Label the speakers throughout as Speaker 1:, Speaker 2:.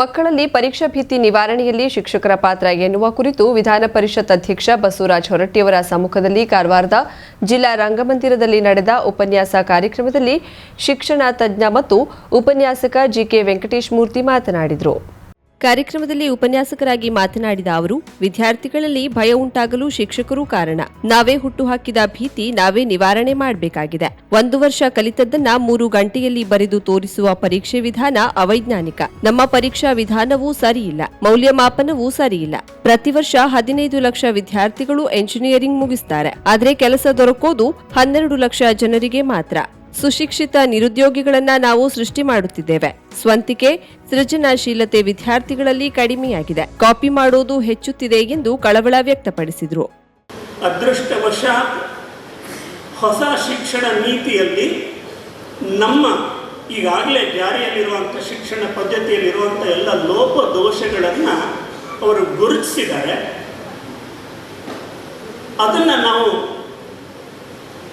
Speaker 1: ಮಕ್ಕಳಲ್ಲಿ ಪರೀಕ್ಷಾ ಭೀತಿ ನಿವಾರಣೆಯಲ್ಲಿ ಶಿಕ್ಷಕರ ಪಾತ್ರ ಎನ್ನುವ ಕುರಿತು ವಿಧಾನ ಪರಿಷತ್ ಅಧ್ಯಕ್ಷ ಬಸವರಾಜ ಹೊರಟ್ಟಿಯವರ ಸಮ್ಮುಖದಲ್ಲಿ ಕಾರವಾರದ ಜಿಲ್ಲಾ ರಂಗಮಂದಿರದಲ್ಲಿ ನಡೆದ ಉಪನ್ಯಾಸ ಕಾರ್ಯಕ್ರಮದಲ್ಲಿ ಶಿಕ್ಷಣ ತಜ್ಞ ಮತ್ತು ಉಪನ್ಯಾಸಕ ಜಿಕೆ ವೆಂಕಟೇಶ್ ಮೂರ್ತಿ ಮಾತನಾಡಿದರು. ಕಾರ್ಯಕ್ರಮದಲ್ಲಿ ಉಪನ್ಯಾಸಕರಾಗಿ ಮಾತನಾಡಿದ ಅವರು, ವಿದ್ಯಾರ್ಥಿಗಳಲ್ಲಿ ಭಯ ಉಂಟಾಗಲು ಶಿಕ್ಷಕರು ಕಾರಣ. ನಾವೇ ಹುಟ್ಟುಹಾಕಿದ ಭೀತಿ ನಾವೇ ನಿವಾರಣೆ ಮಾಡಬೇಕಾಗಿದೆ. ಒಂದು ವರ್ಷ ಕಲಿತದ್ದನ್ನ ಮೂರು ಗಂಟೆಯಲ್ಲಿ ಬರೆದು ತೋರಿಸುವ ಪರೀಕ್ಷೆ ವಿಧಾನ ಅವೈಜ್ಞಾನಿಕ. ನಮ್ಮ ಪರೀಕ್ಷಾ ವಿಧಾನವೂ ಸರಿಯಿಲ್ಲ, ಮೌಲ್ಯಮಾಪನವೂ ಸರಿಯಿಲ್ಲ. ಪ್ರತಿ ವರ್ಷ ಹದಿನೈದು ಲಕ್ಷ ವಿದ್ಯಾರ್ಥಿಗಳು ಎಂಜಿನಿಯರಿಂಗ್ ಮುಗಿಸ್ತಾರೆ. ಆದರೆ ಕೆಲಸ ದೊರಕೋದು ಹನ್ನೆರಡು ಲಕ್ಷ ಜನರಿಗೆ ಮಾತ್ರ. ಸುಶಿಕ್ಷಿತ ನಿರುದ್ಯೋಗಿಗಳನ್ನ ನಾವು ಸೃಷ್ಟಿ ಮಾಡುತ್ತಿದ್ದೇವೆ. ಸ್ವಂತಿಕೆ, ಸೃಜನಶೀಲತೆ ವಿದ್ಯಾರ್ಥಿಗಳಲ್ಲಿ ಕಡಿಮೆಯಾಗಿದೆ. ಕಾಪಿ ಮಾಡೋದು ಹೆಚ್ಚುತ್ತಿದೆ ಎಂದು ಕಳವಳ ವ್ಯಕ್ತಪಡಿಸಿದರು.
Speaker 2: ಅದೃಷ್ಟವಶಾತ್ ಹೊಸ ಶಿಕ್ಷಣ ನೀತಿಯಲ್ಲಿ ನಮ್ಮ ಈಗಾಗಲೇ ಜಾರಿಯಲ್ಲಿರುವಂಥ ಶಿಕ್ಷಣ ಪದ್ಧತಿಯಲ್ಲಿರುವಂಥ ಎಲ್ಲ ಲೋಪ ದೋಷಗಳನ್ನು ಅವರು ಗುರುತಿಸಿದ್ದಾರೆ. ಅದನ್ನು ನಾವು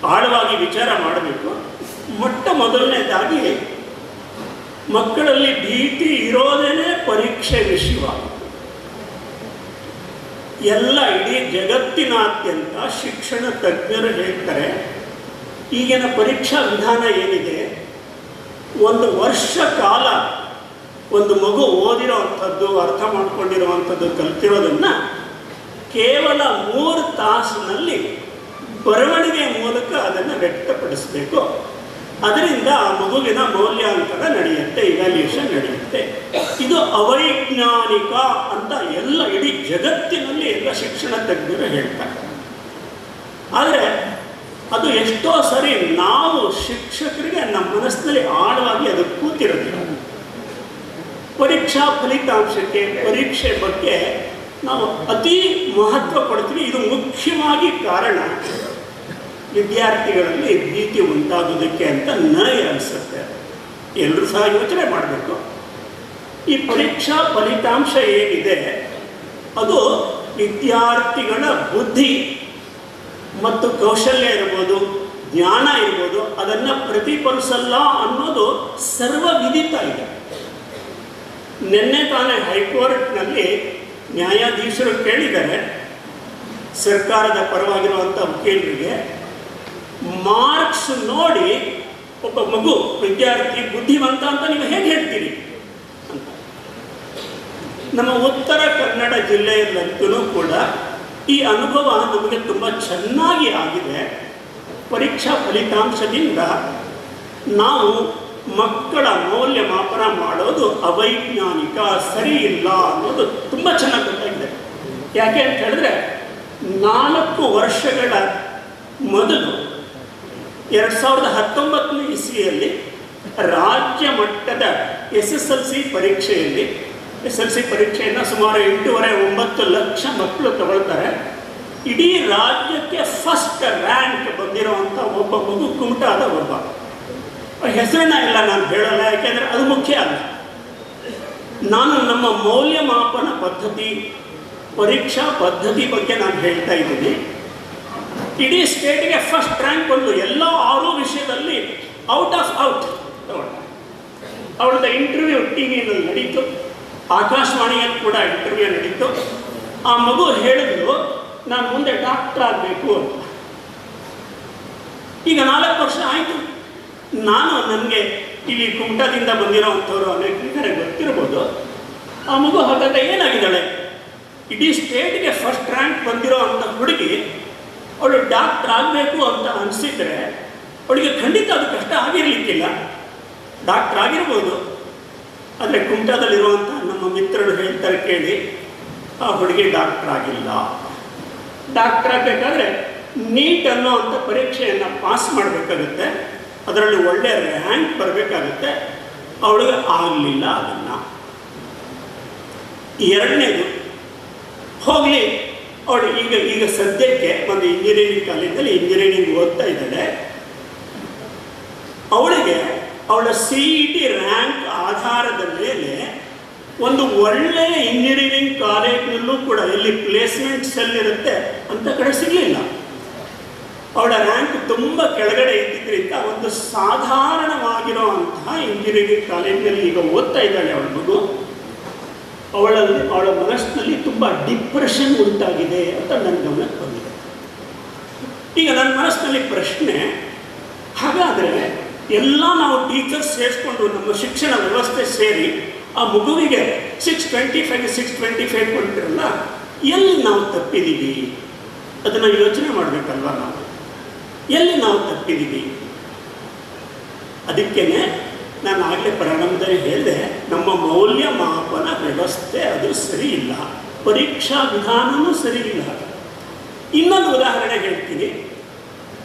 Speaker 2: ಆಳವಾಗಿ ವಿಚಾರ ಮಾಡಬೇಕು. ಮೊಟ್ಟ ಮೊದಲನೇದಾಗಿ ಮಕ್ಕಳಲ್ಲಿ ಭೀತಿ ಇರೋದೇನೆ ಪರೀಕ್ಷೆ ವಿಷಯ ಎಲ್ಲ ಇಡೀ ಜಗತ್ತಿನಾದ್ಯಂತ ಶಿಕ್ಷಣ ತಜ್ಞರು ಹೇಳ್ತಾರೆ, ಈಗಿನ ಪರೀಕ್ಷಾ ವಿಧಾನ ಏನಿದೆ? ಒಂದು ವರ್ಷ ಕಾಲ ಒಂದು ಮಗು ಓದಿರೋವಂಥದ್ದು ಅರ್ಥ ಮಾಡ್ಕೊಂಡಿರುವಂಥದ್ದು ಕಲ್ತಿರೋದನ್ನು ಕೇವಲ ಮೂರು ತಾಸಿನಲ್ಲಿ ಬರವಣಿಗೆ ಮೂಲಕ ಅದನ್ನು ವ್ಯಕ್ತಪಡಿಸಬೇಕು. ಅದರಿಂದ ಆ ಮಗುವಿನ ಮೌಲ್ಯಾಂಕನ ನಡೆಯುತ್ತೆ ಇವ್ಯಾಲ್ಯೂಷನ್ ನಡೆಯುತ್ತೆ. ಇದು ಅವೈಜ್ಞಾನಿಕ ಅಂತ ಎಲ್ಲ ಇಡೀ ಜಗತ್ತಿನಲ್ಲಿ ಎಲ್ಲ ಶಿಕ್ಷಣ ತಜ್ಞರು ಹೇಳ್ತಾರೆ. ಆದರೆ ಅದು ಎಷ್ಟೋ ಸರಿ ನಾವು ಶಿಕ್ಷಕರಿಗೆ ನಮ್ಮ ಮನಸ್ಸಿನಲ್ಲಿ ಆಳವಾಗಿ ಅದು ಕೂತಿರೋದಿಲ್ಲ. ಪರೀಕ್ಷಾ ಫಲಿತಾಂಶಕ್ಕೆ, ಪರೀಕ್ಷೆ ಬಗ್ಗೆ ನಾವು ಅತಿ ಮಹತ್ವ ಕೊಡ್ತೀವಿ ಇದು ಮುಖ್ಯವಾಗಿ ಕಾರಣ. ವಿದ್ಯಾರ್ಥಿಗಳಲ್ಲಿ ಭೀತಿ ಉಂಟಾಗುವುದಕ್ಕೆ ಅಂತ ನನಗೆ ಅನಿಸುತ್ತೆ. ಎಲ್ಲರೂ ಸಹ ಯೋಚನೆ ಮಾಡಬೇಕು. ಈ ಪರೀಕ್ಷಾ ಫಲಿತಾಂಶ ಏನಿದೆ, ಅದು ವಿದ್ಯಾರ್ಥಿಗಳ ಬುದ್ಧಿ ಮತ್ತು ಕೌಶಲ್ಯ ಇರ್ಬೋದು, ಜ್ಞಾನ ಇರ್ಬೋದು, ಅದನ್ನು ಪ್ರತಿಫಲಿಸಲ್ಲ ಅನ್ನೋದು ಸರ್ವವಿಧಿತ ಇದೆ. ನಿನ್ನೆ ತಾನೇ ಹೈಕೋರ್ಟ್ನಲ್ಲಿ ನ್ಯಾಯಾಧೀಶರು ಕೇಳಿದ್ದಾರೆ, ಸರ್ಕಾರದ ಪರವಾಗಿರುವಂಥ ವಕೀಲರಿಗೆ. ಮಾರ್ಕ್ಸ್ ನೋಡಿ ಒಬ್ಬ ಮಗು ವಿದ್ಯಾರ್ಥಿ ಬುದ್ಧಿವಂತ ಅಂತ ನೀವು ಹೇಗೆ ಹೇಳ್ತೀರಿ? ನಮ್ಮ ಉತ್ತರ ಕನ್ನಡ ಜಿಲ್ಲೆಯಲ್ಲಂತೂ ಕೂಡ ಈ ಅನುಭವ ನಮಗೆ ತುಂಬ ಚೆನ್ನಾಗಿ ಆಗಿದೆ. ಪರೀಕ್ಷಾ ಫಲಿತಾಂಶದಿಂದ ನಾವು ಮಕ್ಕಳ ಮೌಲ್ಯಮಾಪನ ಮಾಡೋದು ಅವೈಜ್ಞಾನಿಕ ಸರಿ ಇಲ್ಲ ಅನ್ನೋದು ತುಂಬ ಚೆನ್ನಾಗಿ ಗೊತ್ತಾಗಿದೆ. ಯಾಕೆ ಅಂತ ಹೇಳಿದ್ರೆ ನಾಲ್ಕು ವರ್ಷಗಳ ಮೊದಲು ಎರಡು ಸಾವಿರದ ಹತ್ತೊಂಬತ್ತನೇ ಇಸ್ವಿಯಲ್ಲಿ ರಾಜ್ಯ ಮಟ್ಟದ ಎಸ್ ಎಸ್ ಎಲ್ ಸಿ ಪರೀಕ್ಷೆಯಲ್ಲಿ ಎಸ್ ಎಲ್ ಸಿ ಪರೀಕ್ಷೆಯನ್ನು ಸುಮಾರು ಎಂಟೂವರೆ ಒಂಬತ್ತು ಲಕ್ಷ ಮಕ್ಕಳು ತಗೊಳ್ತಾರೆ. ಇಡೀ ರಾಜ್ಯಕ್ಕೆ ಫಸ್ಟ್ ರ್ಯಾಂಕ್ ಬಂದಿರುವಂಥ ಒಬ್ಬ ಮಗು ಕುಮಟಾದ ಒಬ್ಬ. ಹೆಸರನ್ನ ಇಲ್ಲ ನಾನು ಹೇಳಲ್ಲ, ಯಾಕೆಂದರೆ ಅದು ಮುಖ್ಯ ಅಲ್ಲ. ನಾನು ನಮ್ಮ ಮೌಲ್ಯಮಾಪನ ಪದ್ಧತಿ, ಪರೀಕ್ಷಾ ಪದ್ಧತಿ ಬಗ್ಗೆ ನಾನು ಹೇಳ್ತಾ ಇದ್ದೀನಿ. ಇಡೀ ಸ್ಟೇಟಿಗೆ ಫಸ್ಟ್ ರ್ಯಾಂಕ್ ಬಂದು ಎಲ್ಲ ಆರು ವಿಷಯದಲ್ಲಿ ಔಟ್ ಆಫ್ ಔಟ್ ಅವಳದ ಇಂಟರ್ವ್ಯೂ ಟಿ ವಿಯಲ್ಲಿ ನಡೀತು. ಆಕಾಶವಾಣಿಯಲ್ಲಿ ಕೂಡ ಇಂಟರ್ವ್ಯೂ ನಡೀತು. ಆ ಮಗು ಹೇಳಿದ್ರು ನಾನು ಮುಂದೆ ಡಾಕ್ಟರ್ ಆಗಬೇಕು ಈಗ ನಾಲ್ಕು ವರ್ಷ ಆಯಿತು. ನಾನು ನನಗೆ ಇಲ್ಲಿ ಕುಮಟದಿಂದ ಬಂದಿರೋವಂಥವ್ರು ಅನೇಕರಿಗೆ ಗೊತ್ತಿರ್ಬೋದು. ಆ ಮಗು ಹಾಗಾದ್ರೆ ಏನಾಗಿದ್ದಾಳೆ? ಇಡೀ ಸ್ಟೇಟ್ಗೆ ಫಸ್ಟ್ ರ್ಯಾಂಕ್ ಬಂದಿರೋ ಅಂಥ ಹುಡುಗಿ ಅವಳು ಡಾಕ್ಟರ್ ಆಗಬೇಕು ಅಂತ ಅನಿಸಿದ್ರೆ ಅವಳಿಗೆ ಖಂಡಿತ ಅದು ಕಷ್ಟ ಆಗಿರಲಿಕ್ಕಿಲ್ಲ. ಡಾಕ್ಟರ್ ಆಗಿರ್ಬೋದು. ಆದರೆ ಕುಮಟಾದಲ್ಲಿರುವಂಥ ನಮ್ಮ ಮಿತ್ರರು ಹೇಳ್ತಾರೆ ಕೇಳಿ, ಆ ಹುಡುಗಿ ಡಾಕ್ಟರ್ ಆಗಿಲ್ಲ. ಡಾಕ್ಟರ್ ಆಗಬೇಕಾದ್ರೆ ನೀಟ್ ಅನ್ನೋ ಅಂಥ ಪರೀಕ್ಷೆಯನ್ನು ಪಾಸ್ ಮಾಡಬೇಕಾಗುತ್ತೆ. ಅದರಲ್ಲಿ ಒಳ್ಳೆಯ ರ್ಯಾಂಕ್ ಬರಬೇಕಾಗುತ್ತೆ. ಅವಳಿಗೆ ಆಗಲಿಲ್ಲ ಅದನ್ನು. ಎರಡನೇದು, ಹೋಗಲಿ. ಅವಳು ಈಗ ಈಗ ಸದ್ಯಕ್ಕೆ ಒಂದು ಇಂಜಿನಿಯರಿಂಗ್ ಕಾಲೇಜಲ್ಲಿ ಇಂಜಿನಿಯರಿಂಗ್ ಓದ್ತಾ ಇದ್ದಾಳೆ. ಅವಳಿಗೆ ಅವಳ ಸಿ ಇ ಟಿ ರ್ಯಾಂಕ್ ಆಧಾರದ ಮೇಲೆ ಒಂದು ಒಳ್ಳೆಯ ಇಂಜಿನಿಯರಿಂಗ್ ಕಾಲೇಜ್ನಲ್ಲೂ ಕೂಡ ಎಲ್ಲಿ ಪ್ಲೇಸ್ಮೆಂಟ್ ಸೆಲ್ ಇರುತ್ತೆ ಅಂತ ಕಡೆ ಸಿಗಲಿಲ್ಲ. ಅವಳ ರ್ಯಾಂಕ್ ತುಂಬ ಕೆಳಗಡೆ ಇದ್ದಿದ್ದರಿಂದ ಒಂದು ಸಾಧಾರಣವಾಗಿರುವಂತಹ ಇಂಜಿನಿಯರಿಂಗ್ ಕಾಲೇಜಿನಲ್ಲಿ ಈಗ ಓದ್ತಾ ಇದ್ದಾಳೆ ಅವಳ ಮಗು. ಅವಳಲ್ಲಿ, ಅವಳ ಮನಸ್ಸಿನಲ್ಲಿ ತುಂಬ ಡಿಪ್ರೆಷನ್ ಉಂಟಾಗಿದೆ ಅಂತ ನನ್ನ ಗಮನಕ್ಕೆ ಬಂದಿದೆ. ಈಗ ನನ್ನ ಮನಸ್ಸಿನಲ್ಲಿ ಪ್ರಶ್ನೆ, ಹಾಗಾದರೆ ಎಲ್ಲ ನಾವು ಟೀಚರ್ಸ್ ಸೇರಿಸ್ಕೊಂಡು ನಮ್ಮ ಶಿಕ್ಷಣ ವ್ಯವಸ್ಥೆ ಸೇರಿ ಆ ಮಗುವಿಗೆ six twenty five six twenty five ಕೊಟ್ಟಿರಲ್ಲ ಎಲ್ಲಿ ನಾವು ತಪ್ಪಿದ್ದೀವಿ? ಅದನ್ನು ಯೋಚನೆ ಮಾಡಬೇಕಲ್ವ ನಾವು? ಎಲ್ಲಿ ನಾವು ತಪ್ಪಿದ್ದೀವಿ? ಅದಕ್ಕೇನೆ ನಾನು ಆಗಲೇ ಪ್ರಾರಂಭದಲ್ಲಿ ಹೇಳಿದೆ, ನಮ್ಮ ಮೌಲ್ಯಮಾಪನ ವ್ಯವಸ್ಥೆ ಅದು ಸರಿ ಇಲ್ಲ. ಪರೀಕ್ಷಾ ವಿಧಾನವೂ ಸರಿ ಇಲ್ಲ. ಇನ್ನೊಂದು ಉದಾಹರಣೆ ಹೇಳ್ತೀನಿ.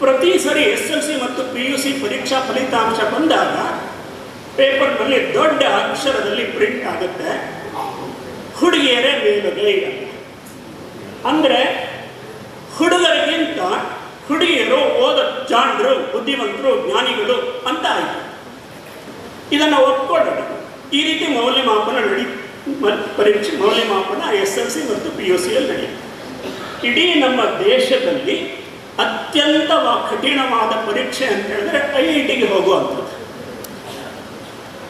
Speaker 2: ಪ್ರತಿ ಸರಿ ಎಸ್ ಎಲ್ ಸಿ ಮತ್ತು ಪಿ ಯು ಸಿ ಪರೀಕ್ಷಾ ಫಲಿತಾಂಶ ಬಂದಾಗ ಪೇಪರ್ನಲ್ಲಿ ದೊಡ್ಡ ಅಕ್ಷರದಲ್ಲಿ ಪ್ರಿಂಟ್ ಆಗುತ್ತೆ. ಹುಡುಗಿಯರೇ ಮೇಲುಗೈ ಅಂದರೆ ಹುಡುಗರಿಗಿಂತ ಹುಡುಗಿಯರು ಓದ ಜಾಣರು ಬುದ್ಧಿವಂತರು, ಜ್ಞಾನಿಗಳು ಅಂತ ಆಯಿತು. ಇದನ್ನು ಒಪ್ಕೊಳ್ಳೋಣ ಈ ರೀತಿ ಮೌಲ್ಯಮಾಪನ ನಡಿ ಪರೀಕ್ಷೆ ಮೌಲ್ಯಮಾಪನ ಎಸ್ ಎಲ್ ಸಿ ಮತ್ತು ಪಿ ಯು ಸಿಯಲ್ಲಿ ನಡೆಯುತ್ತೆ. ಇಡೀ ನಮ್ಮ ದೇಶದಲ್ಲಿ ಅತ್ಯಂತ ಕಠಿಣವಾದ ಪರೀಕ್ಷೆ ಅಂತ ಹೇಳಿದ್ರೆ ಐ ಐ ಟಿಗೆ ಹೋಗುವಂಥದ್ದು.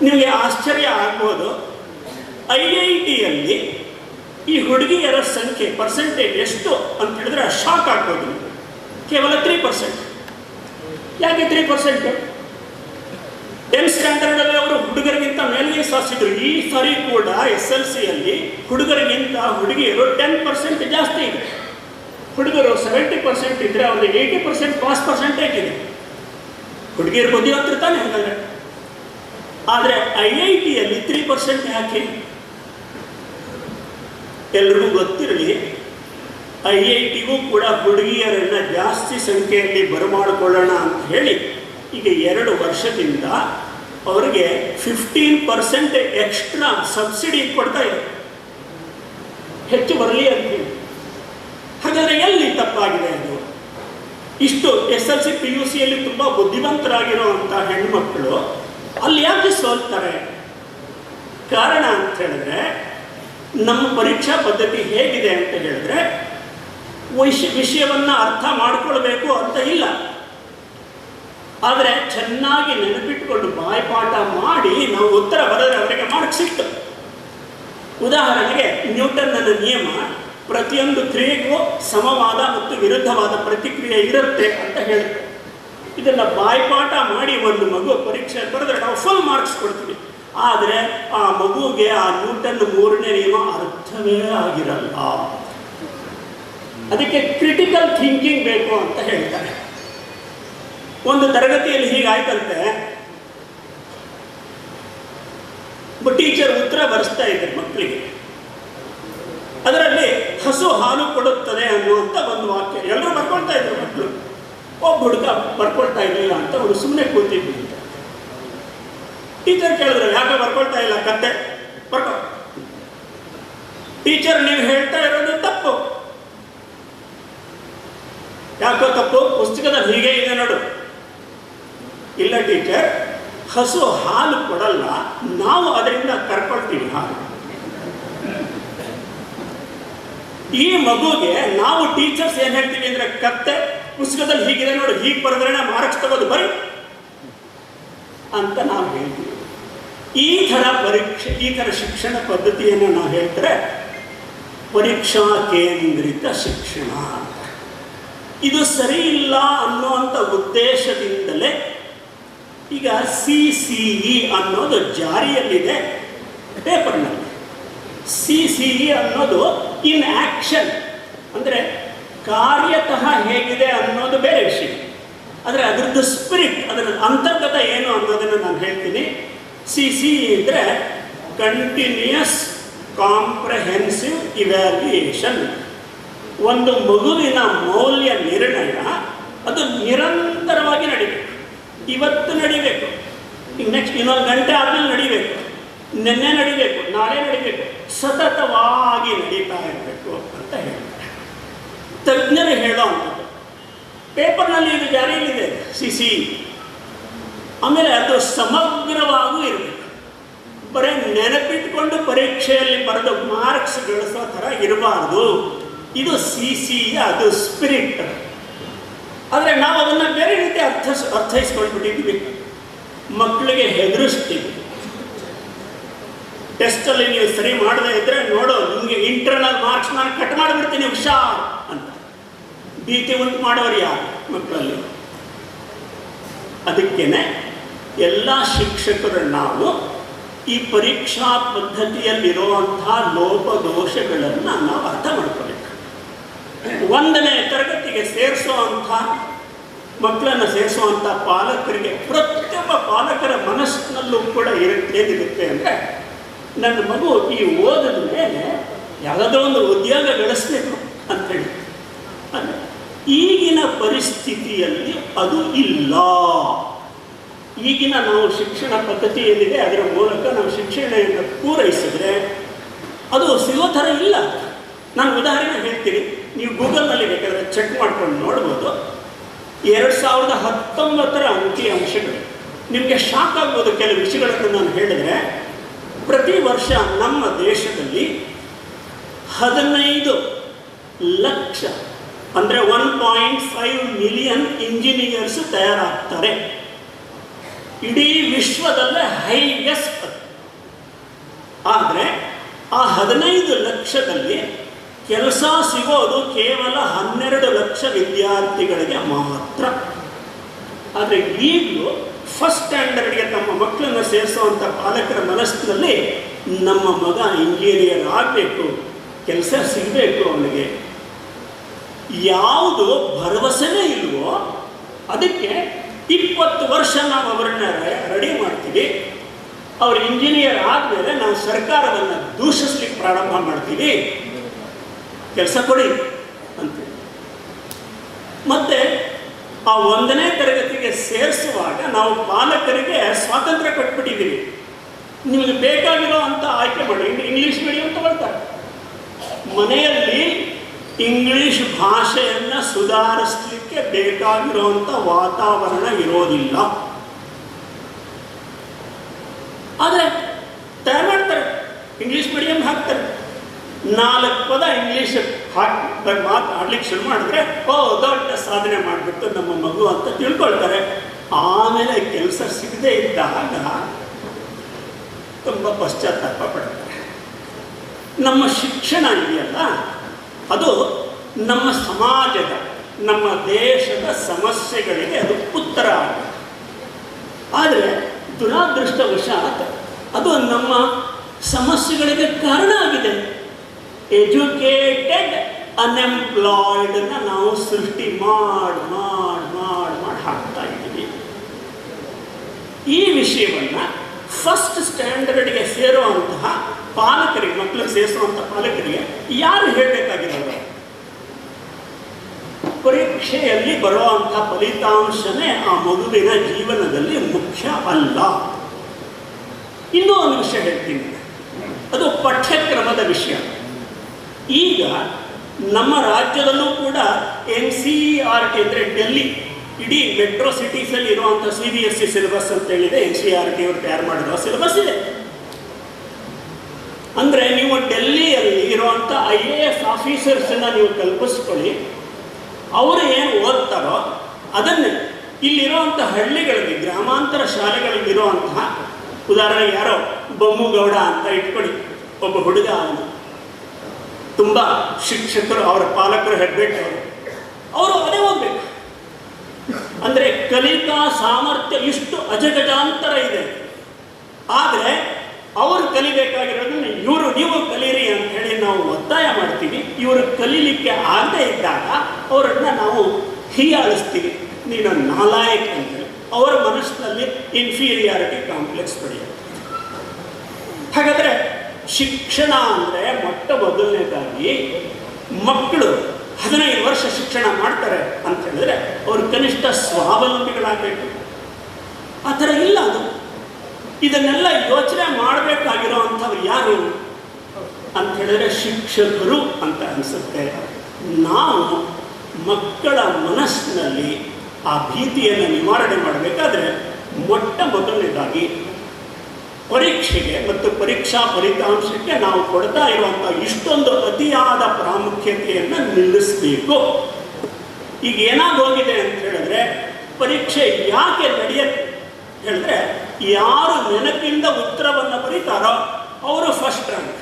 Speaker 2: ನಿಮಗೆ ಆಶ್ಚರ್ಯ ಆಗ್ಬೋದು. ಐ ಐ ಟಿಯಲ್ಲಿ ಈ ಹುಡುಗಿಯರ ಸಂಖ್ಯೆ ಪರ್ಸೆಂಟೇಜ್ ಎಷ್ಟು ಅಂತ ಹೇಳಿದ್ರೆ ಶಾಕ್ ಆಗ್ಬೋದು. ಕೇವಲ ತ್ರೀ ಪರ್ಸೆಂಟ್ ಯಾಕೆ ತ್ರೀ ಪರ್ಸೆಂಟ್ ಟೆನ್ ಸ್ಟ್ಯಾಂಡರ್ಡಲ್ಲಿ ಅವರು ಹುಡುಗರಿಗಿಂತ ಮೇಲ್ಗೆ ಸಾಧಿಸಿದ್ರು ಈ ಸಾರಿ ಕೂಡ ಎಸ್ ಎಲ್ ಸಿಯಲ್ಲಿ ಹುಡುಗರಿಗಿಂತ ಹುಡುಗಿಯರು ಟೆನ್ ಪರ್ಸೆಂಟ್ ಜಾಸ್ತಿ ಇದೆ. ಹುಡುಗರು ಸೆವೆಂಟಿ ಪರ್ಸೆಂಟ್ ಇದ್ರೆ ಅವ್ರಿಗೆ ಏಯ್ಟಿ ಪರ್ಸೆಂಟ್ ಪಾಸ್ ಪರ್ಸೆಂಟೇಜ್ ಇದೆ. ಹುಡುಗಿಯರು ತಾನೆ ಹಾಗಾದ್ರೆ. ಆದರೆ ಐ ಐ ಟಿಯಲ್ಲಿ ತ್ರೀ ಪರ್ಸೆಂಟ್ ಯಾಕೆ? ಎಲ್ರಿಗೂ ಗೊತ್ತಿರಲಿ, ಐ ಐ ಟಿಗೂ ಕೂಡ ಹುಡುಗಿಯರನ್ನ ಜಾಸ್ತಿ ಸಂಖ್ಯೆಯಲ್ಲಿ ಬರಮಾಡಿಕೊಳ್ಳೋಣ ಅಂತ ಹೇಳಿ ಈಗ ಎರಡು ವರ್ಷದಿಂದ ಅವರಿಗೆ ಫಿಫ್ಟೀನ್ ಪರ್ಸೆಂಟ್ ಎಕ್ಸ್ಟ್ರಾ ಸಬ್ಸಿಡಿ ಕೊಡ್ತಾ ಇದೆ ಹೆಚ್ಚು ಬರಲಿ ಅಂತ ಹಾಗಾದರೆ ಎಲ್ಲಿ ತಪ್ಪಾಗಿದೆ ಅದು? ಇಷ್ಟು S L C P U ಸಿಯಲ್ಲಿ ತುಂಬ ಬುದ್ಧಿವಂತರಾಗಿರುವಂಥ ಹೆಣ್ಮಕ್ಳು ಅಲ್ಲಿ ಯಾಕೆ ಸೋಲ್ತಾರೆ? ಕಾರಣ ಅಂತ ಹೇಳಿದ್ರೆ, ನಮ್ಮ ಪರೀಕ್ಷಾ ಪದ್ಧತಿ ಹೇಗಿದೆ ಅಂತ ಹೇಳಿದ್ರೆ, ವಿಷ ವಿಷಯವನ್ನು ಅರ್ಥ ಮಾಡಿಕೊಳ್ಬೇಕು ಅಂತ ಇಲ್ಲ. ಆದರೆ ಚೆನ್ನಾಗಿ ನೆನಪಿಟ್ಕೊಂಡು ಬಾಯ್ಪಾಠ ಮಾಡಿ ನಾವು ಉತ್ತರ ಬರೋದ್ರೆ ಅವರಿಗೆ ಮಾರ್ಕ್ ಸಿಕ್ತು. ಉದಾಹರಣೆಗೆ ನ್ಯೂಟನ್ನ ನಿಯಮ, ಪ್ರತಿಯೊಂದು ಕ್ರಿಯೆಗೂ ಸಮವಾದ ಮತ್ತು ವಿರುದ್ಧವಾದ ಪ್ರತಿಕ್ರಿಯೆ ಇರುತ್ತೆ ಅಂತ ಹೇಳುತ್ತೆ. ಇದನ್ನು ಬಾಯ್ಪಾಠ ಮಾಡಿ ಒಂದು ಮಗು ಪರೀಕ್ಷೆ ಬರೆದ್ರೆ ನಾವು ಫುಲ್ ಮಾರ್ಕ್ಸ್ ಕೊಡ್ತೀವಿ. ಆದರೆ ಆ ಮಗುವಿಗೆ ಆ ನ್ಯೂಟನ್ ಮೂರನೇ ನಿಯಮ ಅರ್ಥವೇ ಆಗಿರಲ್ಲ. ಅದಕ್ಕೆ ಕ್ರಿಟಿಕಲ್ ಥಿಂಕಿಂಗ್ ಬೇಕು ಅಂತ ಹೇಳ್ತಾರೆ. ಒಂದು ತರಗತಿಯಲ್ಲಿ ಹೀಗಾಯ್ತಂತೆ. ಟೀಚರ್ ಉತ್ತರ ಬರೆಸ್ತಾ ಇದ್ದಾರೆ ಮಕ್ಕಳಿಗೆ. ಅದರಲ್ಲಿ ಹಸು ಹಾಲು ಕೊಡುತ್ತದೆ ಅನ್ನುವಂಥ ಒಂದು ವಾಕ್ಯ. ಎಲ್ಲರೂ ಬರ್ಕೊಳ್ತಾ ಇದ್ರು ಮಕ್ಕಳು. ಒಬ್ಬ ಹುಡುಗ ಬರ್ಕೊಳ್ತಾ ಇರಲಿಲ್ಲ ಅಂತ ಅವರು ಸುಮ್ಮನೆ ಕೂತಿದ್ವಿ ಟೀಚರ್ ಕೇಳಿದ್ರು ಯಾಕೆ ಬರ್ಕೊಳ್ತಾ ಇಲ್ಲ ಕತ್ತೆ ಬರ್ಕೊ. ಟೀಚರ್ ನೀವು ಹೇಳ್ತಾ ಇರೋದು ತಪ್ಪು. ಯಾಕೋ ತಪ್ಪು? ಪುಸ್ತಕದಲ್ಲಿ ಹೀಗೆ ಇದೆ ನೋಡು. ಇಲ್ಲ ಟೀಚರ್, ಹಸು ಹಾಲು ಕೊಡಲ್ಲ, ನಾವು ಅದರಿಂದ ಕರ್ಕೊಳ್ತೀವಿ ಹಾಲು. ಈ ಮಗುಗೆ ನಾವು ಟೀಚರ್ಸ್ ಏನ್ ಹೇಳ್ತೀವಿ ಅಂದ್ರೆ ಕತ್ತೆ, ಪುಸ್ತಕದಲ್ಲಿ ಹೀಗಿದೆ ನೋಡಿ, ಹೀಗೆ ಬರೆದ್ರೆ ಮಾರ್ಕ್ಸ್ ತಗೋದು ಬರೀ ಅಂತ ನಾವು ಹೇಳ್ತೀವಿ. ಈ ಥರ ಪರೀಕ್ಷೆ, ಈ ಥರ ಶಿಕ್ಷಣ ಪದ್ಧತಿಯನ್ನು ನಾವು ಹೇಳ್ತಾರೆ, ಪರೀಕ್ಷಾ ಕೇಂದ್ರಿತ ಶಿಕ್ಷಣ. ಇದು ಸರಿ ಇಲ್ಲ ಅನ್ನುವಂಥ ಉದ್ದೇಶದಿಂದಲೇ ಈಗ ಸಿ ಸಿ ಇ ಅನ್ನೋದು ಜಾರಿಯಲ್ಲಿದೆ ಪೇಪರ್ನಲ್ಲಿ. ಸಿ ಸಿ ಇ ಅನ್ನೋದು ಇನ್ ಆಕ್ಷನ್. ಅಂದರೆ ಕಾರ್ಯತಃ ಹೇಗಿದೆ ಅನ್ನೋದು ಬೇರೆ ವಿಷಯ. ಆದರೆ ಅದರದ್ದು ಸ್ಪಿರಿಟ್ ಅದರ ಅಂತರ್ಗತ ಏನು ಅನ್ನೋದನ್ನು ನಾನು ಹೇಳ್ತೀನಿ. ಸಿ ಸಿ ಅಂದರೆ ಕಂಟಿನ್ಯೂಯಸ್ ಕಾಂಪ್ರಹೆನ್ಸಿವ್ ಇವ್ಯಾಲ್ಯೂಯೇಷನ್ ಒಂದು ಮಗುವಿನ ಮೌಲ್ಯ ನಿರ್ಣಯ, ಅದು ನಿರಂತರವಾಗಿ ನಡಿಬೇಕು. ಇವತ್ತು ನಡಿಬೇಕು. ನೆಕ್ಸ್ಟ್ ಇನ್ನೊಂದು ಗಂಟೆ ಆದ್ಮೇಲೆ ನಡಿಬೇಕು. ನಿನ್ನೆ ನಡಿಬೇಕು, ನಾಳೆ ನಡಿಬೇಕು. ಸತತವಾಗಿ ನಡೀತಾ ಇರಬೇಕು ಅಂತ ಹೇಳ್ತಾರೆ. ತಜ್ಞರು ಹೇಳೋ ಅಂಥದ್ದು. ಪೇಪರ್ನಲ್ಲಿ ಇದು ಜಾರಿಯಲ್ಲಿದೆ ಸಿ ಸಿ ಆಮೇಲೆ ಅದು ಸಮಗ್ರವಾಗೂ ಇರಬೇಕು. ಬರೀ ನೆನಪಿಟ್ಕೊಂಡು ಪರೀಕ್ಷೆಯಲ್ಲಿ ಬರೆದು ಮಾರ್ಕ್ಸ್ ಗಳಿಸೋ ಥರ ಇರಬಾರ್ದು. ಇದು ಸಿ ಸಿ ಅದು ಸ್ಪಿರಿಟ್ ಆದರೆ ನಾವು ಅದನ್ನು ಬೇರೆ ರೀತಿ ಅರ್ಥ ಅರ್ಥೈಸ್ಕೊಂಡ್ಬಿಟ್ಟಿದ್ವಿ ಮಕ್ಕಳಿಗೆ ಹೆದರಿಸ್ತೀವಿ. ಟೆಸ್ಟಲ್ಲಿ ನೀವು ಸರಿ ಮಾಡದೇ ಇದ್ರೆ ನೋಡು, ನಿಮಗೆ ಇಂಟರ್ನಲ್ ಮಾರ್ಕ್ಸ್ ನಾನು ಕಟ್ ಮಾಡಿಬಿಡ್ತೀನಿ, ಹುಷಾರ್ ಅಂತ. ಭೀತಿ ಉಂಟು ಮಾಡೋರು ಯಾರು ಮಕ್ಕಳಲ್ಲಿ? ಅದಕ್ಕೇನೆ ಎಲ್ಲ ಶಿಕ್ಷಕರು ನಾವು ಈ ಪರೀಕ್ಷಾ ಪದ್ಧತಿಯಲ್ಲಿರುವಂತಹ ಲೋಪದೋಷಗಳನ್ನು ನಾವು ಅರ್ಥ ಮಾಡ್ಕೋಬೇಕು ಒಂದನೇ ತರಗತಿಗೆ ಸೇರಿಸುವಂಥ ಮಕ್ಕಳನ್ನು ಸೇರಿಸುವಂಥ ಪಾಲಕರಿಗೆ ಪ್ರತಿಯೊಬ್ಬ ಪಾಲಕರ ಮನಸ್ಸಿನಲ್ಲೂ ಕೂಡ ಏನಿರುತ್ತೆ ಅಂದರೆ ನನ್ನ ಮಗು ಈ ಓದಿದ ಮೇಲೆ ಯಾವುದಾದ್ರೂ ಒಂದು ಉದ್ಯೋಗ ಗಳಿಸ್ಬೇಕು ಅಂತೇಳಿ ಅಂದರೆ ಈಗಿನ ಪರಿಸ್ಥಿತಿಯಲ್ಲಿ ಅದು ಇಲ್ಲ. ಈಗಿನ ನಾವು ಶಿಕ್ಷಣ ಪದ್ಧತಿ ಅದರ ಮೂಲಕ ನಾವು ಶಿಕ್ಷಣವನ್ನು ಪೂರೈಸಿದ್ರೆ ಅದು ಸಿಗೋ ಥರ ಇಲ್ಲ. ನಾನು ಉದಾಹರಣೆ ಹೇಳ್ತೀನಿ. ನೀವು ಗೂಗಲ್ನಲ್ಲಿ ಬೇಕಾದರೆ ಚೆಕ್ ಮಾಡ್ಕೊಂಡು ನೋಡ್ಬೋದು. ಎರಡು ಸಾವಿರದ ಹತ್ತೊಂಬತ್ತರ ಅಂಕಿ ಅಂಶಗಳು. ನಿಮಗೆ ಶಾಕ್ ಆಗ್ಬೋದು ಕೆಲವು ವಿಷಯಗಳನ್ನು ನಾನು ಹೇಳಿದರೆ. ಪ್ರತಿ ವರ್ಷ ನಮ್ಮ ದೇಶದಲ್ಲಿ ಹದಿನೈದು ಲಕ್ಷ ಅಂದರೆ one point five million engineers ತಯಾರಾಗ್ತಾರೆ. ಇಡೀ ವಿಶ್ವದಲ್ಲೇ ಹೈಯೆಸ್ಟ್. ಆದರೆ ಆ ಹದಿನೈದು ಲಕ್ಷದಲ್ಲಿ ಕೆಲಸ ಸಿಗೋದು ಕೇವಲ ಹನ್ನೆರಡು ಲಕ್ಷ ವಿದ್ಯಾರ್ಥಿಗಳಿಗೆ ಮಾತ್ರ. ಆದರೆ ಈಗಲೂ ಫಸ್ಟ್ ಸ್ಟ್ಯಾಂಡರ್ಡ್ಗೆ ತಮ್ಮ ಮಕ್ಕಳನ್ನು ಸೇರಿಸುವಂಥ ಪಾಲಕರ ಮನಸ್ಸಿನಲ್ಲಿ ನಮ್ಮ ಮಗ ಇಂಜಿನಿಯರ್ ಆಗಬೇಕು, ಕೆಲಸ ಸಿಗಬೇಕು ಅವನಿಗೆ. ಯಾವುದು ಭರವಸೆನೇ ಇಲ್ವೋ ಅದಕ್ಕೆ ಇಪ್ಪತ್ತು ವರ್ಷ ನಾವು ಅವರನ್ನ ರೆಡಿ ಮಾಡ್ತೀವಿ. ಅವರು ಇಂಜಿನಿಯರ್ ಆದಮೇಲೆ ನಾವು ಸರ್ಕಾರವನ್ನು ದೂಷಿಸ್ಲಿಕ್ಕೆ ಪ್ರಾರಂಭ ಮಾಡ್ತೀವಿ. ಕೆಲಸ ಕೊಡಿ ಅಂತ. ಮತ್ತೆ ಆ ಒಂದನೇ ತರಗತಿಗೆ ಸೇರಿಸುವಾಗ ನಾವು ಪಾಲಕರಿಗೆ ಸ್ವಾತಂತ್ರ್ಯ ಕೊಟ್ಬಿಟ್ಟಿದ್ದೀವಿ. ನಿಮಗೆ ಬೇಕಾಗಿರೋ ಅಂತ ಆಯ್ಕೆ ಮಾಡಿ ಇಂಗ್ಲೀಷ್ ಮೀಡಿಯಂ ತಗೊಳ್ತಾರೆ. ಮನೆಯಲ್ಲಿ ಇಂಗ್ಲಿಷ್ ಭಾಷೆಯನ್ನು ಸುಧಾರಿಸಲಿಕ್ಕೆ ಬೇಕಾಗಿರುವಂಥ ವಾತಾವರಣ ಇರೋದಿಲ್ಲ. ಆದರೆ ತಯಾರು ಮಾಡ್ತಾರೆ, ಇಂಗ್ಲೀಷ್ ಮೀಡಿಯಂ ಹಾಕ್ತಾರೆ. ನಾಲ್ಕು ಪದ ಇಂಗ್ಲೀಷ್ ಹಾಕಿ ಮಾತಾಡ್ಲಿಕ್ಕೆ ಶುರು ಮಾಡಿದ್ರೆ, ಓ, ದೊಡ್ಡ ಸಾಧನೆ ಮಾಡಿಬಿಟ್ಟು ನಮ್ಮ ಮಗು ಅಂತ ತಿಳ್ಕೊಳ್ತಾರೆ. ಆಮೇಲೆ ಕೆಲಸ ಸಿಗದೆ ಇದ್ದಾಗ ತುಂಬ ಪಶ್ಚಾತ್ತಾಪ ಪಡ್ತಾರೆ. ನಮ್ಮ ಶಿಕ್ಷಣ ಇದೆಯಲ್ಲ, ಅದು ನಮ್ಮ ಸಮಾಜದ, ನಮ್ಮ ದೇಶದ ಸಮಸ್ಯೆಗಳಿಗೆ ಅದು ಉತ್ತರ ಆಗುತ್ತೆ ಆದರೆ ದುರಾದೃಷ್ಟವಶಾತ್ ಅದು ನಮ್ಮ ಸಮಸ್ಯೆಗಳಿಗೆ ಕಾರಣ ಆಗಿದೆ. ಎಜುಕೇಟೆಡ್ ಅನ್ಎಂಪ್ಲಾಯ್ಡನ್ನ ನಾವು ಸೃಷ್ಟಿ ಮಾಡಿ ಮಾಡಿ ಮಾಡಿ ಮಾಡಿ ಹಾಕ್ತಾ ಇದ್ದೀವಿ. ಈ ವಿಷಯವನ್ನು ಫಸ್ಟ್ ಸ್ಟ್ಯಾಂಡರ್ಡ್ಗೆ ಸೇರುವಂತಹ ಪಾಲಕರಿಗೆ ಮಕ್ಕಳಿಗೆ ಸೇರಿಸುವಂಥ ಪಾಲಕರಿಗೆ ಯಾರು ಹೇಳಬೇಕಾಗಿರೋದು? ಪರೀಕ್ಷೆಯಲ್ಲಿ ಬರುವಂಥ ಫಲಿತಾಂಶನೇ ಆ ಮಗುವಿನ ಜೀವನದಲ್ಲಿ ಮುಖ್ಯ ಅಲ್ಲ. ಇನ್ನೂ ಒಂದು ವಿಷಯ ಹೇಳ್ತೀನಿ. ಅದು ಪಠ್ಯಕ್ರಮದ ವಿಷಯ. ಈಗ ನಮ್ಮ ರಾಜ್ಯದಲ್ಲೂ ಕೂಡ ಎನ್ ಸಿ ಆರ್ ಟಿ ಅಂದರೆ ಡೆಲ್ಲಿ, ಇಡೀ ಮೆಟ್ರೋ ಸಿಟೀಸಲ್ಲಿ ಇರುವಂಥ C B S C syllabus ಅಂತ ಹೇಳಿದೆ N C E R T ತಯಾರು ಮಾಡಿರೋ ಸಿಲೆಬಸ್ ಇದೆ. ಅಂದರೆ ನೀವು ಡೆಲ್ಲಿಯಲ್ಲಿ ಇರುವಂಥ ಐ ಎ ಎಸ್ ಆಫೀಸರ್ಸನ್ನ ನೀವು ಕಲ್ಪಿಸ್ಕೊಳ್ಳಿ ಅವರು ಏನು ಓದ್ತಾರೋ ಅದನ್ನೇ. ಇಲ್ಲಿರುವಂಥ ಹಳ್ಳಿಗಳಿಗೆ, ಗ್ರಾಮಾಂತರ ಶಾಲೆಗಳಿಗೆ ಇರುವಂತಹ ಉದಾಹರಣೆಗೆ ಯಾರೋ ಬೊಮ್ಮುಗೌಡ ಅಂತ ಇಟ್ಕೊಳ್ಳಿ, ಒಬ್ಬ ಹುಡುಗ ಅವನು. ತುಂಬ ಶಿಕ್ಷಕರು, ಅವರ ಪಾಲಕರು ಹೆಬ್ಬೆಟ್ಟು ಅವರು ಅದೇ ಹೋಗ್ಬೇಕು. ಅಂದರೆ ಕಲಿಕಾ ಸಾಮರ್ಥ್ಯ ಇಷ್ಟು ಅಜಗಜಾಂತರ ಇದೆ. ಆದರೆ ಅವರು ಕಲಿಬೇಕಾಗಿರೋದನ್ನ ಇವರು, ನೀವು ಕಲೀರಿ ಅಂತ ಹೇಳಿ ನಾವು ಒತ್ತಾಯ ಮಾಡ್ತೀವಿ. ಇವರು ಕಲೀಲಿಕ್ಕೆ ಆಗದೆ ಇದ್ದಾಗ ಅವರನ್ನ ನಾವು ಹೀಯಾಳಿಸ್ತೀವಿ. ನೀನು ನಾಲಾಯಕ್ ಅಂತ ಅವರ ಮನಸ್ಸಿನಲ್ಲಿ ಇನ್ಫೀರಿಯಾರಿಟಿ ಕಾಂಪ್ಲೆಕ್ಸ್ ಪಡೆಯುತ್ತೆ ಹಾಗಾದರೆ ಶಿಕ್ಷಣ ಅಂದರೆ ಮೊಟ್ಟ ಮೊದಲನೇದಾಗಿ ಮಕ್ಕಳು ಹದಿನೈದು ವರ್ಷ ಶಿಕ್ಷಣ ಮಾಡ್ತಾರೆ ಅಂತ ಹೇಳಿದ್ರೆ ಅವರು ಕನಿಷ್ಠ ಸ್ವಾವಲಂಬಿಗಳಾಗಬೇಕು. ಆ ಥರ ಇಲ್ಲ ಅದು. ಇದನ್ನೆಲ್ಲ ಯೋಚನೆ ಮಾಡಬೇಕಾಗಿರೋವಂಥವ್ರು ಯಾರು ಅಂತ ಹೇಳಿದ್ರೆ ಶಿಕ್ಷಕರು ಅಂತ ಅನಿಸುತ್ತೆ. ನಾವು ಮಕ್ಕಳ ಮನಸ್ಸಿನಲ್ಲಿ ಆ ಭೀತಿಯನ್ನು ನಿವಾರಣೆ ಮಾಡಬೇಕಾದ್ರೆ ಮೊಟ್ಟ ಮೊದಲನೇದಾಗಿ ಪರೀಕ್ಷೆಗೆ ಮತ್ತು ಪರೀಕ್ಷಾ ಫಲಿತಾಂಶಕ್ಕೆ ನಾವು ಕೊಡ್ತಾ ಇರುವಂಥ ಇಷ್ಟೊಂದು ಅತಿಯಾದ ಪ್ರಾಮುಖ್ಯತೆಯನ್ನು ನಿಲ್ಲಿಸಬೇಕು. ಈಗ ಏನಾಗೋಗಿದೆ ಅಂತ ಹೇಳಿದ್ರೆ, ಪರೀಕ್ಷೆ ಯಾಕೆ ನಡೆಯುತ್ತೆ ಹೇಳಿದ್ರೆ, ಯಾರು ನೆನಪಿಂದ ಉತ್ತರವನ್ನು ಬರೀತಾರೋ ಅವರು ಫಸ್ಟ್ ರ್ಯಾಂಕ್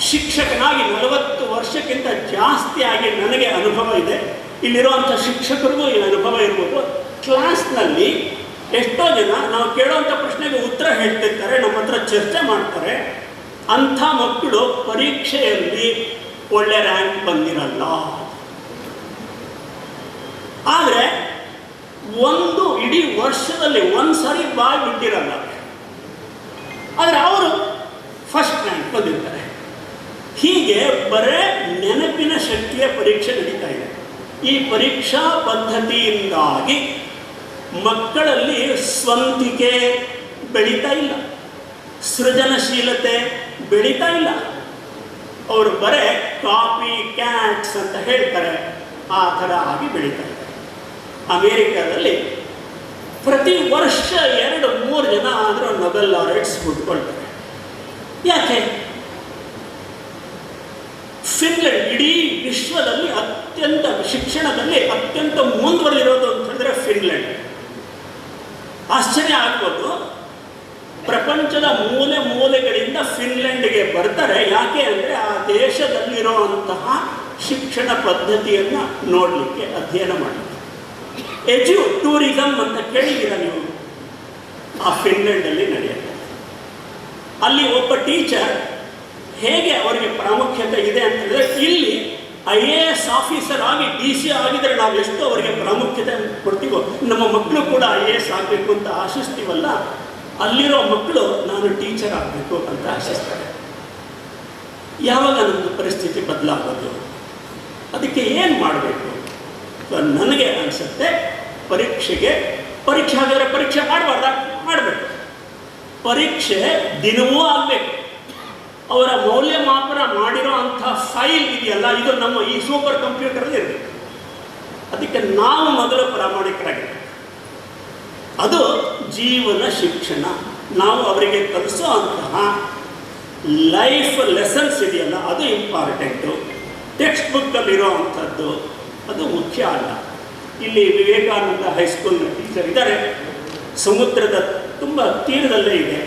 Speaker 2: ಶಿಕ್ಷಕನಾಗಿ ನಲವತ್ತು ವರ್ಷಕ್ಕಿಂತ ಜಾಸ್ತಿ ಆಗಿ ನನಗೆ ಅನುಭವ ಇದೆ. ಇಲ್ಲಿರುವಂಥ ಶಿಕ್ಷಕರಿಗೂ ಈ ಅನುಭವ ಇರ್ಬೋದು. ಕ್ಲಾಸ್ನಲ್ಲಿ ಎಷ್ಟೋ ಜನ ನಾವು ಕೇಳುವಂಥ ಪ್ರಶ್ನೆಗೆ ಉತ್ತರ ಹೇಳ್ತಿರ್ತಾರೆ, ನಮ್ಮ ಹತ್ರ ಚರ್ಚೆ ಮಾಡ್ತಾರೆ. ಅಂಥ ಮಕ್ಕಳು ಪರೀಕ್ಷೆಯಲ್ಲಿ ಒಳ್ಳೆ ರ್ಯಾಂಕ್ ಬಂದಿರಲ್ಲ. ಆದರೆ ಒಂದು ಇಡೀ ವರ್ಷದಲ್ಲಿ ಒಂದು ಸಾರಿ ಬಾಯ್ ಬಿಟ್ಟಿರಲ್ಲ ಆದರೆ ಅವರು ಫಸ್ಟ್ ರ್ಯಾಂಕ್ ಬಂದಿರ್ತಾರೆ. ಹೀಗೆ ಬರೇ ನೆನಪಿನ ಶಕ್ತಿಯ ಪರೀಕ್ಷೆ ನಡೀತಾ ಇದೆ. ಈ ಪರೀಕ್ಷಾ ಪದ್ಧತಿಯಿಂದಾಗಿ ಮಕ್ಕಳಲ್ಲಿ ಸ್ವಂತಿಕೆ ಬೆಳೀತಾ ಇಲ್ಲ. ಸೃಜನಶೀಲತೆ ಬೆಳೀತಾ ಇಲ್ಲ. ಅವರು ಬರೇ ಕಾಪಿ ಕ್ಯಾಟ್ಸ್ ಅಂತ ಹೇಳ್ತಾರೆ, ಆ ಥರ ಆಗಿ ಬೆಳೀತಾ ಇದ್ದಾರೆ ಅಮೇರಿಕಾದಲ್ಲಿ ಪ್ರತಿ ವರ್ಷ ಎರಡು, ಮೂರು ಜನ ಆದರೂ ನೊಬೆಲ್ ಲಾರೆಟ್ಸ್ ಹುಟ್ಕೊಳ್ತಾರೆ ಯಾಕೆ? ಫಿನ್ಲೆಂಡ್ ಇಡೀ ವಿಶ್ವದಲ್ಲಿ ಅತ್ಯಂತ ಶಿಕ್ಷಣದಲ್ಲಿ ಅತ್ಯಂತ ಮುಂದುವರೆದಿರೋದು ಅಂತಂದರೆ ಫಿನ್ಲೆಂಡ್. ಆಶ್ಚರ್ಯ ಆಗ್ಬೋದು. ಪ್ರಪಂಚದ ಮೂಲೆ ಮೂಲೆಗಳಿಂದ ಫಿನ್ಲೆಂಡ್ಗೆ ಬರ್ತಾರೆ. ಯಾಕೆ ಅಂದರೆ ಆ ದೇಶದಲ್ಲಿರುವಂತಹ ಶಿಕ್ಷಣ ಪದ್ಧತಿಯನ್ನು ನೋಡಲಿಕ್ಕೆ ಅಧ್ಯಯನ ಮಾಡಲಿಕ್ಕೆ ಎಜು ಟೂರಿಸಮ್ ಅಂತ ಕೇಳಿದ್ದೀರ ನೀವು? ಆ ಫಿನ್ಲೆಂಡಲ್ಲಿ ನಡೆಯುತ್ತೆ. ಅಲ್ಲಿ ಒಬ್ಬ ಟೀಚರ್ ಹೇಗೆ ಅವರಿಗೆ ಪ್ರಾಮುಖ್ಯತೆ ಇದೆ ಅಂತಂದರೆ ಇಲ್ಲಿ ಐ ಎ ಎಸ್ ಆಫೀಸರ್ ಆಗಿ ಡಿ ಸಿ ಆಗಿದ್ರೆ ನಾವು ಎಷ್ಟು ಅವರಿಗೆ ಪ್ರಾಮುಖ್ಯತೆ ಕೊಡ್ತೀವೋ, ನಮ್ಮ ಮಕ್ಕಳು ಕೂಡ ಐ ಎ ಎಸ್ ಆಗಬೇಕು ಅಂತ ಆಶಿಸ್ತೀವಲ್ಲ, ಅಲ್ಲಿರೋ ಮಕ್ಕಳು ನಾನು ಟೀಚರ್ ಆಗಬೇಕು ಅಂತ ಆಶಿಸ್ತಾರೆ. ಯಾವಾಗ ನಮ್ಮದು ಪರಿಸ್ಥಿತಿ ಬದಲಾಗೋದು? ಅದಕ್ಕೆ ಏನು ಮಾಡಬೇಕು? ನನಗೆ ಅನಿಸುತ್ತೆ, ಪರೀಕ್ಷೆಗೆ ಪರೀಕ್ಷೆ ಆಗಿದ್ರೆ ಪರೀಕ್ಷೆ ಮಾಡಬಾರ್ದ ಮಾಡಬೇಕು. ಪರೀಕ್ಷೆ ದಿನವೂ ಆಗಬೇಕು. ಅವರ ಮೌಲ್ಯಮಾಪನ ಮಾಡಿರೋ ಅಂಥ ಫೈಲ್ ಇದೆಯಲ್ಲ, ಇದು ನಮ್ಮ ಈ ಸೂಪರ್ ಕಂಪ್ಯೂಟರಲ್ಲಿ ಇರಬೇಕು ಅದಕ್ಕೆ ನಾವು ಮೊದಲು ಪ್ರಾಮಾಣಿಕರಾಗಿರ್ಬೇಕು. ಅದು ಜೀವನ ಶಿಕ್ಷಣ. ನಾವು ಅವರಿಗೆ ಕಲಿಸೋ ಅಂತಹ ಲೈಫ್ ಲೆಸನ್ಸ್ ಇದೆಯಲ್ಲ, ಅದು ಇಂಪಾರ್ಟೆಂಟು. ಟೆಕ್ಸ್ಟ್ ಬುಕ್ಕಲ್ಲಿರೋ ಅಂಥದ್ದು, ಅದು ಮುಖ್ಯ ಅಲ್ಲ. ಇಲ್ಲಿ ವಿವೇಕಾನಂದ ಹೈಸ್ಕೂಲ್ನ ಟೀಚರ್ ಇದ್ದಾರೆ. ಸಮುದ್ರದ ತುಂಬ ತೀರದಲ್ಲೇ ಇದೆ.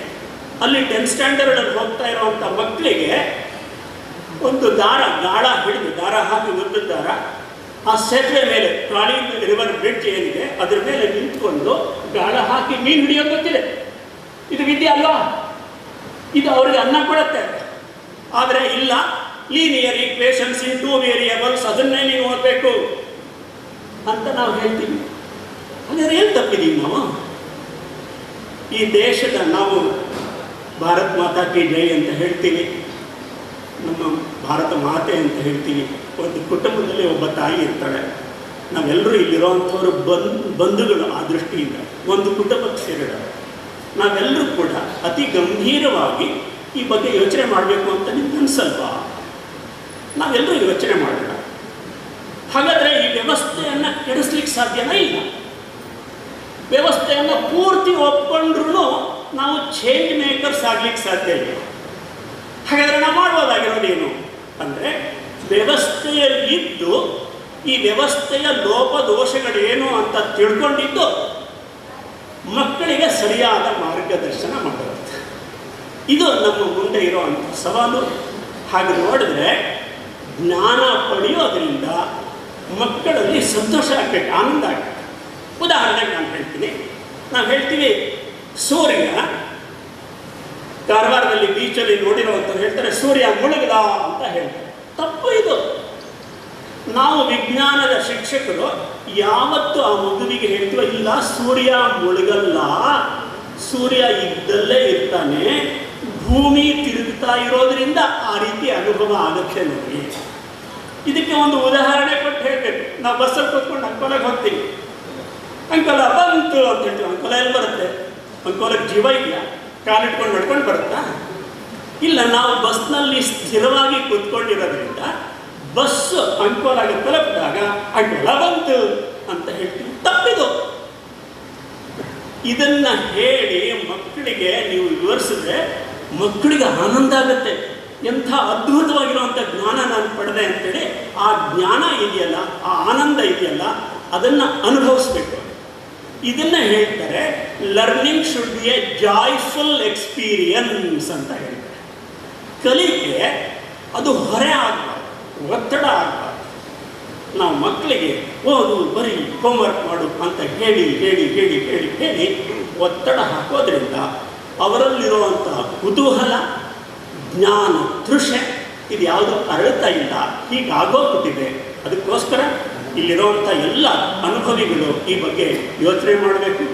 Speaker 2: ಅಲ್ಲಿ ಟೆಂತ್ ಸ್ಟ್ಯಾಂಡರ್ಡಲ್ಲಿ ಹೋಗ್ತಾ ಇರೋವಂಥ ಮಕ್ಕಳಿಗೆ ಒಂದು ದಾರ, ಗಾಳ ಹಿಡಿದು, ದಾರ ಹಾಕಿ ಒಂದು ದಾರ, ಆ ಸೇತುವೆ ಮೇಲೆ, ಪ್ರಾಣಿ ರಿವರ್ ಬ್ರಿಡ್ಜ್ ಏನಿದೆ, ಅದ್ರ ಮೇಲೆ ನಿಂತ್ಕೊಂಡು ಗಾಳ ಹಾಕಿ ಮೀನು ಹಿಡಿಯೋದು ಗೊತ್ತಿದೆ. ಇದು ವಿದ್ಯೆ ಅಲ್ವಾ? ಇದು ಅವ್ರಿಗೆ ಅನ್ನ ಕೊಡುತ್ತೆ. ಆದರೆ ಇಲ್ಲ linear equations in two variables ಅದನ್ನೇ ನೀವು ಓದಬೇಕು ಅಂತ ನಾವು ಹೇಳ್ತೀವಿ. ಹಾಗಾದ್ರೆ ಏನು ತಪ್ಪಿದ್ದೀವಿ ನಾವು? ಈ ದೇಶದ ನಾವು ಭಾರತ್ ಮಾತಾ ಕಿ ಜೈ ಅಂತ ಹೇಳ್ತೀವಿ ನಮ್ಮ ಭಾರತ ಮಾತೆ ಅಂತ ಹೇಳ್ತೀವಿ ಒಂದು ಕುಟುಂಬದಲ್ಲಿ ಒಬ್ಬ ತಾಯಿ ಇರ್ತಾಳೆ. ನಾವೆಲ್ಲರೂ ಇಲ್ಲಿರೋವಂಥವರು ಬಂದ್, ಬಂಧುಗಳು ಆ ದೃಷ್ಟಿಯಿಂದ. ಒಂದು ಕುಟುಂಬಕ್ಕೆ ಸೇರಿದ್ದಾರೆ ನಾವೆಲ್ಲರೂ ಕೂಡ ಅತಿ ಗಂಭೀರವಾಗಿ ಈ ಬಗ್ಗೆ ಯೋಚನೆ ಮಾಡಬೇಕು ಅಂತ ನಿಮ್ಗೆ ಅನ್ಸಲ್ವಾ? ನಾವೆಲ್ಲರೂ ಯೋಚನೆ ಮಾಡೋಣ. ಹಾಗಾದರೆ ಈ ವ್ಯವಸ್ಥೆಯನ್ನು ಕೆಡಿಸ್ಲಿಕ್ಕೆ ಸಾಧ್ಯನೇ ಇಲ್ಲ? ವ್ಯವಸ್ಥೆಯನ್ನು ಪೂರ್ತಿ ಒಪ್ಕೊಂಡ್ರೂ ನಾವು ಚೇಂಜ್ ಮೇಕರ್ಸ್ ಆಗ್ಲಿಕ್ಕೆ ಸಾಧ್ಯ ಇಲ್ಲ. ಹಾಗಾದರೆ ನಾವು ಮಾಡ್ಬೋದಾಗಿರೋದೇನು ಅಂದರೆ ವ್ಯವಸ್ಥೆಯಲ್ಲಿದ್ದು ಈ ವ್ಯವಸ್ಥೆಯ ಲೋಪ ದೋಷಗಳೇನು ಅಂತ ತಿಳ್ಕೊಂಡಿದ್ದು ಮಕ್ಕಳಿಗೆ ಸರಿಯಾದ ಮಾರ್ಗದರ್ಶನ ಮಾಡೋದು ಇದು ನಮ್ಮ ಮುಂದೆ ಇರುವಂಥ ಸವಾಲು. ಹಾಗೆ ನೋಡಿದ್ರೆ ಜ್ಞಾನ ಪಡೆಯೋದ್ರಿಂದ ಮಕ್ಕಳಲ್ಲಿ ಸಂತೋಷ ಆಗ್ಬೇಕು, ಆನಂದ ಆಗ್ಬೇಕು. ಉದಾಹರಣೆಗೆ ನಾನು ಹೇಳ್ತೀನಿ. ನಾವು ಹೇಳ್ತೀವಿ ಸೂರ್ಯ ಕಾರವಾರದಲ್ಲಿ ಬೀಚಲ್ಲಿ ನೋಡಿರುವಂಥವ್ರು ಹೇಳ್ತಾರೆ, ಸೂರ್ಯ ಮುಳುಗಿದ ಅಂತ ಹೇಳ್ತಾರೆ. ತಪ್ಪು ಇದು. ನಾವು ವಿಜ್ಞಾನದ ಶಿಕ್ಷಕರು ಯಾವತ್ತು ಆ ಮಗುವಿಗೆ ಹೇಳ್ತೀವೋ, ಇಲ್ಲ, ಸೂರ್ಯ ಮುಳುಗಲ್ಲ. ಸೂರ್ಯ ಇದ್ದಲ್ಲೇ ಇರ್ತಾನೆ. ಭೂಮಿ ತಿರುಗ್ತಾ ಇರೋದ್ರಿಂದ ಆ ರೀತಿ ಅನುಭವ ಆಗುತ್ತೆ ನೋಡಿ. ಇದಕ್ಕೆ ಒಂದು ಉದಾಹರಣೆ ಕೊಟ್ಟು ಹೇಳ್ಬೇಕು. ನಾವು ಬಸ್ಸಲ್ಲಿ ಕೂತ್ಕೊಂಡು ಅಂಕೋಲಕ್ಕೆ ಹೋಗ್ತೀವಿ. ಅಂಕೋಲ, ಬಂತು ಅಂತ ಹೇಳ್ತೀವಿ. ಅಂಕೋಲ ಎಲ್ಲಿ ಬರುತ್ತೆ? ಅಂಕೋಲಕ್ಕೆ ಜೀವ ಇಲ್ಲ ಕಾಲಿಟ್ಕೊಂಡು ನಡ್ಕೊಂಡು ಬರುತ್ತಾ? ಇಲ್ಲ, ನಾವು ಬಸ್ನಲ್ಲಿ ಸ್ಥಿರವಾಗಿ ಕೂತ್ಕೊಂಡಿರೋದ್ರಿಂದ ಬಸ್ ಆಗಿ ತಲುಪಿದಾಗ ಅಂಕೋಲ ಬಂತು ಅಂತ ಹೇಳ್ತೀವಿ. ತಪ್ಪಿದು. ಇದನ್ನ ಹೇಳಿ ಮಕ್ಕಳಿಗೆ ನೀವು ವಿವರಿಸಿದ್ರೆ ಮಕ್ಕಳಿಗೆ ಆನಂದ ಆಗುತ್ತೆ. ಎಂಥ ಅದ್ಭುತವಾಗಿರುವಂಥ ಜ್ಞಾನ ನಾನು ಪಡೆದೆ ಅಂತೇಳಿ ಆ ಜ್ಞಾನ ಇದೆಯಲ್ಲ, ಆ ಆನಂದ ಇದೆಯಲ್ಲ, ಅದನ್ನು ಅನುಭವಿಸ್ಬೇಕು. ಇದನ್ನ ಹೇಳ್ತಾರೆ learning should be a joyful experience ಅಂತ ಹೇಳ್ತಾರೆ. ಕಲಿಕೆ, ಅದು ಹೊರೆ ಆಗಬಾರ್ದು, ಒತ್ತಡ ಆಗಬಾರ್ದು. ನಾವು ಮಕ್ಕಳಿಗೆ ಓದು, ಬರೀ ಹೋಮ್ವರ್ಕ್ ಮಾಡು ಅಂತ ಹೇಳಿ ಹೇಳಿ ಹೇಳಿ ಹೇಳಿ ಹೇಳಿ ಒತ್ತಡ ಹಾಕೋದ್ರಿಂದ ಅವರಲ್ಲಿರುವಂಥ ಕುತೂಹಲ, ಜ್ಞಾನ ತೃಷೆ, ಇದು ಯಾವುದು ಅರಳುತ್ತಾ ಇಲ್ಲ ಹೀಗಾಗೋಗ್ಬಿಟ್ಟಿದೆ ಅದಕ್ಕೋಸ್ಕರ ಇಲ್ಲಿರುವಂಥ ಎಲ್ಲ ಅನುಭವಿಗಳು ಈ ಬಗ್ಗೆ ಯೋಚನೆ ಮಾಡಬೇಕು.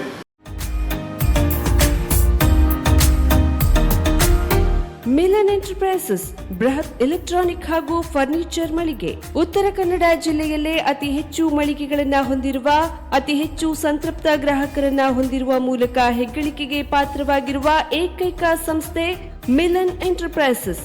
Speaker 1: ಮಿಲನ್ ಎಂಟರ್ಪ್ರೈಸಸ್, ಬೃಹತ್ ಎಲೆಕ್ಟ್ರಾನಿಕ್ ಹಾಗೂ ಫರ್ನಿಚರ್ ಮಳಿಗೆ. ಉತ್ತರ ಕನ್ನಡ ಜಿಲ್ಲೆಯಲ್ಲೇ ಅತಿ ಹೆಚ್ಚು ಮಳಿಗೆಗಳನ್ನು ಹೊಂದಿರುವ, ಅತಿ ಹೆಚ್ಚು ಸಂತೃಪ್ತ ಗ್ರಾಹಕರನ್ನ ಹೊಂದಿರುವ ಮೂಲಕ ಹೆಗ್ಗಳಿಕೆಗೆ ಪಾತ್ರವಾಗಿರುವ ಏಕೈಕ ಸಂಸ್ಥೆ ಮಿಲನ್ ಎಂಟರ್ಪ್ರೈಸಸ್.